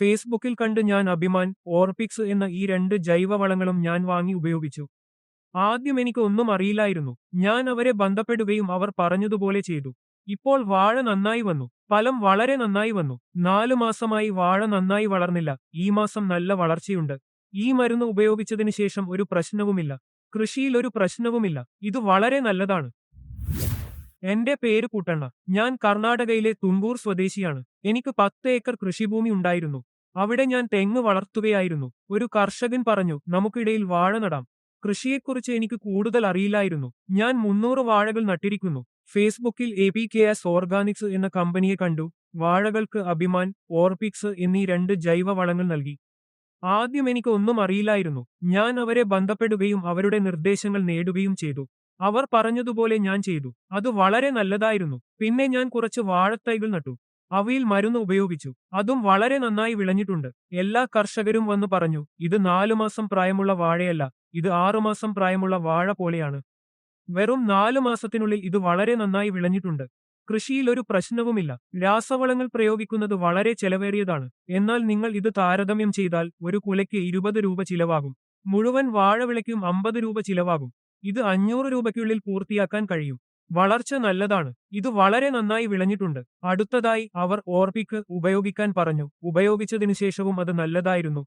ഫേസ്ബുക്കിൽ കണ്ട് ഞാൻ അഭിമാൻ ഓർപിക്സ് എന്ന ഈ രണ്ട് ജൈവവളങ്ങളും ഞാൻ വാങ്ങി ഉപയോഗിച്ചു. ആദ്യം എനിക്ക് ഒന്നും അറിയില്ലായിരുന്നു. ഞാൻ അവരെ ബന്ധപ്പെടുകയും അവർ പറഞ്ഞതുപോലെ ചെയ്തു. ഇപ്പോൾ വാഴ നന്നായി വന്നു. ഫലം വളരെ നന്നായി വന്നു. നാലു മാസമായി വാഴ നന്നായി വളർന്നില്ല. ഈ മാസം നല്ല വളർച്ചയുണ്ട്. ഈ മരുന്ന് ഉപയോഗിച്ചതിന് ശേഷം ഒരു പ്രശ്നവുമില്ല. കൃഷിയിൽ ഒരു പ്രശ്നവുമില്ല. ഇത് വളരെ നല്ലതാണ്. എന്റെ പേര് കൂട്ടണ്ണ. ഞാൻ കർണാടകയിലെ തുമ്പൂർ സ്വദേശിയാണ്. എനിക്ക് പത്ത് ഏക്കർ കൃഷിഭൂമി ഉണ്ടായിരുന്നു. അവിടെ ഞാൻ തെങ്ങ് വളർത്തുകയായിരുന്നു. ഒരു കർഷകൻ പറഞ്ഞു നമുക്കിടയിൽ വാഴ നടാം. കൃഷിയെക്കുറിച്ച് എനിക്ക് കൂടുതൽ അറിയില്ലായിരുന്നു. ഞാൻ മുന്നൂറ് വാഴകൾ നട്ടിരിക്കുന്നു. ഫേസ്ബുക്കിൽ A P K S organics എന്ന കമ്പനിയെ കണ്ടു. വാഴകൾക്ക് അഭിമാൻ ഓർപിക്സ് എന്നീ രണ്ട് ജൈവ വളങ്ങൾ നൽകി. ആദ്യം എനിക്ക് ഒന്നും അറിയില്ലായിരുന്നു. ഞാൻ അവരെ ബന്ധപ്പെടുകയും അവരുടെ നിർദ്ദേശങ്ങൾ നേടുകയും ചെയ്തു. അവർ പറഞ്ഞതുപോലെ ഞാൻ ചെയ്തു. അത് വളരെ നല്ലതായിരുന്നു. പിന്നെ ഞാൻ കുറച്ച് വാഴത്തൈകൾ നട്ടു. അവയിൽ മരുന്ന് ഉപയോഗിച്ചു. അതും വളരെ നന്നായി വിളഞ്ഞിട്ടുണ്ട്. എല്ലാ കർഷകരും വന്നു പറഞ്ഞു ഇത് നാലു മാസം പ്രായമുള്ള വാഴയല്ല ഇത് ആറുമാസം പ്രായമുള്ള വാഴ പോലെയാണ്. വെറും നാലു മാസത്തിനുള്ളിൽ ഇത് വളരെ നന്നായി വിളഞ്ഞിട്ടുണ്ട്. കൃഷിയിൽ ഒരു പ്രശ്നവുമില്ല. രാസവളങ്ങൾ പ്രയോഗിക്കുന്നത് വളരെ ചെലവേറിയതാണ്. എന്നാൽ നിങ്ങൾ ഇത് താരതമ്യം ചെയ്താൽ ഒരു കുലയ്ക്ക് ഇരുപത് രൂപ ചിലവാകും. മുഴുവൻ വാഴവിളയ്ക്കും അമ്പത് രൂപ ചിലവാകും. ഇത് അഞ്ഞൂറ് രൂപയ്ക്കുള്ളിൽ പൂർത്തിയാക്കാൻ കഴിയും. വളർച്ച നല്ലതാണ്. ഇത് വളരെ നന്നായി വിളഞ്ഞിട്ടുണ്ട്. അടുത്തതായി അവർ ഓർപ്പിക്ക് ഉപയോഗിക്കാൻ പറഞ്ഞു. ഉപയോഗിച്ചതിനു ശേഷവും അത് നല്ലതായിരുന്നു.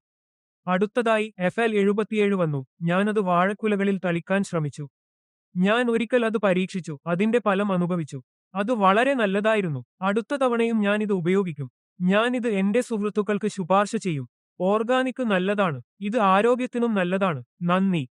അടുത്തതായി എഫ് എൽ എഴുപത്തിയേഴ് വന്നു. ഞാനത് വാഴക്കുലകളിൽ തളിക്കാൻ ശ്രമിച്ചു. ഞാൻ ഒരിക്കൽ അത് പരീക്ഷിച്ചു. അതിന്റെ ഫലം അനുഭവിച്ചു. അത് വളരെ നല്ലതായിരുന്നു. അടുത്ത തവണയും ഞാൻ ഇത് ഉപയോഗിക്കും. ഞാൻ ഇത് എന്റെ സുഹൃത്തുക്കൾക്ക് ശുപാർശ ചെയ്യും. ഓർഗാനിക് നല്ലതാണ്. ഇത് ആരോഗ്യത്തിനും നല്ലതാണ്. നന്ദി.